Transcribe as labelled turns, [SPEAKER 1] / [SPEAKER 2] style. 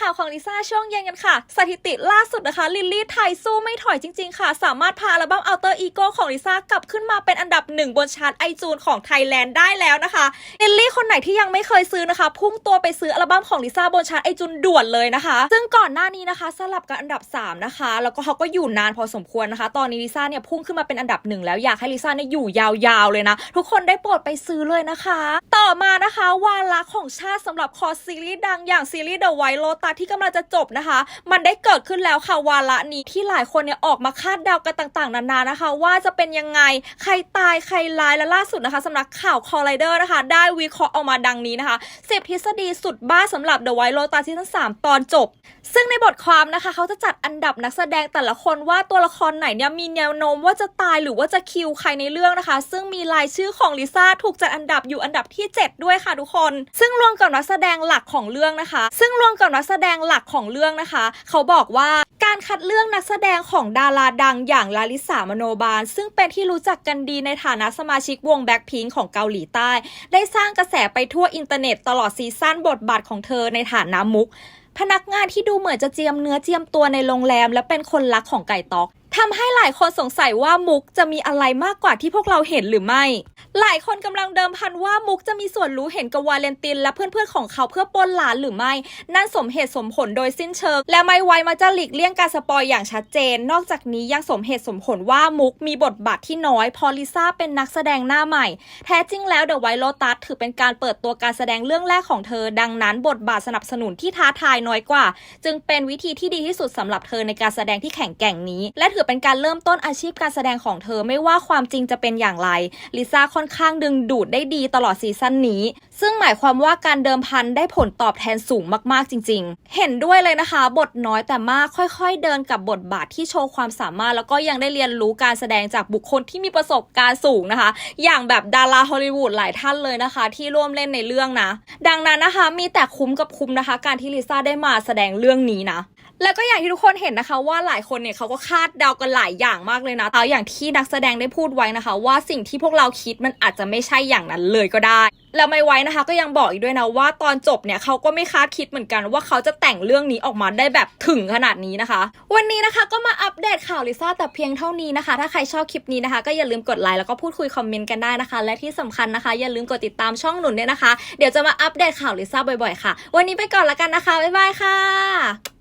[SPEAKER 1] ข่าวของลิซ่าช่วงเย็นกันค่ะ สถิติล่าสุดนะคะลิลลี่ไทยสู้ไม่ถอยจริง ๆ ค่ะ สามารถพาอัลบั้ม Alter Ego ของลิซ่ากลับขึ้นมาเป็นอันดับหนึ่งบนชาร์ตไอจูนของไทยแลนด์ได้แล้วนะคะลิลลี่คนไหนที่ยังไม่เคยซื้อนะคะ พุ่งตัวไปซื้ออัลบั้มของลิซ่าบนชาร์ตไอจูนด่วนเลยนะคะ ซึ่งก่อนหน้านี้นะคะสลับกับอันดับ 3 นะคะ แล้วก็เขาก็อยู่นานพอสมควรนะคะ ตอนนี้ลิซ่าเนี่ยพุ่งขึ้นมาเป็นอันดับหนึ่งแล้วอยากให้ลิซ่าเนี่ยอยู่ยาวๆเลยนะทุกคนได้โปรดไปซื้อเลยนะคะ ต่อมานะคะวาระของชาติสำหรับคอซีรีส์ดังอย่างซีรีส์ The White Lotus ที่กำลังจะจบนะคะ มันได้เกิดขึ้นแล้วค่ะวาระนี้ที่หลายคนเนี่ยออกมาคาดเดากันต่างๆ นานานะคะ ว่าจะเป็นยังไงใครตายใครร้ายและล่าสุดนะคะสำนักข่าว Collider นะคะ ได้วิเคราะห์ออกมาดังนี้นะคะ10ทฤษฎีสุดบ้าสำหรับ The White Lotus ซีซั่น3ตอนจบ ซึ่งในบทความนะคะ เขาจะจัดอันดับนักแสดงแต่ละคนว่าตัวละครไหนเนี่ยมีแนวโน้มว่าจะตายหรือว่าจะคิวใครในเรื่องนะคะ ซึ่งมีรายชื่อของลิซ่าถูกจัดอันดับอยู่อันดับที่ 7 ด้วยค่ะทุกคน ซึ่งรวมกับนักแสดงหลักของเรื่องนะคะ ซึ่งรวมกับนักแสสดงหลักของเรื่องนะคะ เขาบอกว่าการคัดเลือกนักแสดงของดาราดังอย่างลาลิสามโนบาล ซึ่งเป็นที่รู้จักกันดีในฐานะสมาชิกวงแบ็คพิงของเกาหลีใต้ ได้สร้างกระแสไปทั่วอินเทอร์เน็ตตลอดซีซั่นบทบาทของเธอในฐานะมุก พนักงานที่ดูเหมือนจะเจียมเนื้อเจียมตัวในโรงแรม และเป็นคนรักของไก่ตอกทำให้หลายคนสงสัยว่ามุกจะมีอะไรมากกว่าที่พวกเราเห็นหรือไม่ หลายคนกำลังเดิมพันว่ามุกจะมีส่วนรู้เห็นกับวาเลนติน และเพื่อนๆของเขาเพื่อปนหลานหรือไม่ นั่นสมเหตุสมผลโดยสิ้นเชิง และไม่ไวมาจะหลีกเลี่ยงการสปอยอย่างชัดเจน นอกจากนี้ยังสมเหตุสมผลว่ามุกมีบทบาทที่น้อยเพอลิซ่าเป็นนักแสดงหน้าใหม่ แท้จริงแล้วเดอะไวโ l ตัสถือเป็นการเปิดตัวการแสดงเรื่องแรกของเธอ ดังนั้น บทบาทสนับสนุนที่ท้าทายน้อยกว่า จึงเป็นวิธีที่ดีที่สุดสำหรับเธอในการแสดงที่แข็งแกร่งนี้ และถือเป็นการเริ่มต้นอาชีพการแสดงของเธอไม่ว่าความจริงจะเป็นอย่างไรลิซ่าค่อนข้างดึงดูดได้ดีตลอดซีซั่นนี้ซึ่งหมายความว่าการเดิมพันได้ผลตอบแทนสูงมากๆจริง ๆ เห็นด้วยเลยนะคะ บทน้อยแต่มากค่อยๆ เดินกับบทบาทที่โชว์ความสามารถ แล้วก็ยังได้เรียนรู้การแสดงจากบุคคลที่มีประสบการณ์สูงนะคะ อย่างแบบดาราฮอลลีวูดหลายท่านเลยนะคะ ที่ร่วมเล่นในเรื่องนะ ดังนั้นนะคะมีแต่คุ้มกับคุ้มนะคะ การที่ลิซ่าได้มาแสดงเรื่องนี้นะแล้วก็อย่างที่ทุกคนเห็นนะคะว่าหลายคนเนี่ยเขาก็คาดเดากันหลายอย่างมากเลยนะเอาอย่างที่นักแสดงได้พูดไว้นะคะ ว่าสิ่งที่พวกเราคิดมันอาจจะไม่ใช่อย่างนั้นเลยก็ได้ แล้วไม่ไว้นะคะ ก็ยังบอกอีกด้วยนะว่าตอนจบเนี่ยเขาก็ไม่คาดคิดเหมือนกันว่าเขาจะแต่งเรื่องนี้ออกมาได้แบบถึงขนาดนี้นะคะ วันนี้นะคะก็มาอัปเดตข่าวลิซ่าแต่เพียงเท่านี้นะคะ ถ้าใครชอบคลิปนี้นะคะ ก็อย่าลืมกดไลค์แล้วก็พูดคุยคอมเมนต์กันได้นะคะ และที่สำคัญนะคะ อย่าลืมกดติดตามช่องหนุนด้วยนะคะ เดี๋ยวจะมาอัปเดตข่าวลิซ่าบ่อยๆค่ะ วันนี้ไปก่อนละกันนะคะบ๊ายบายค่ะ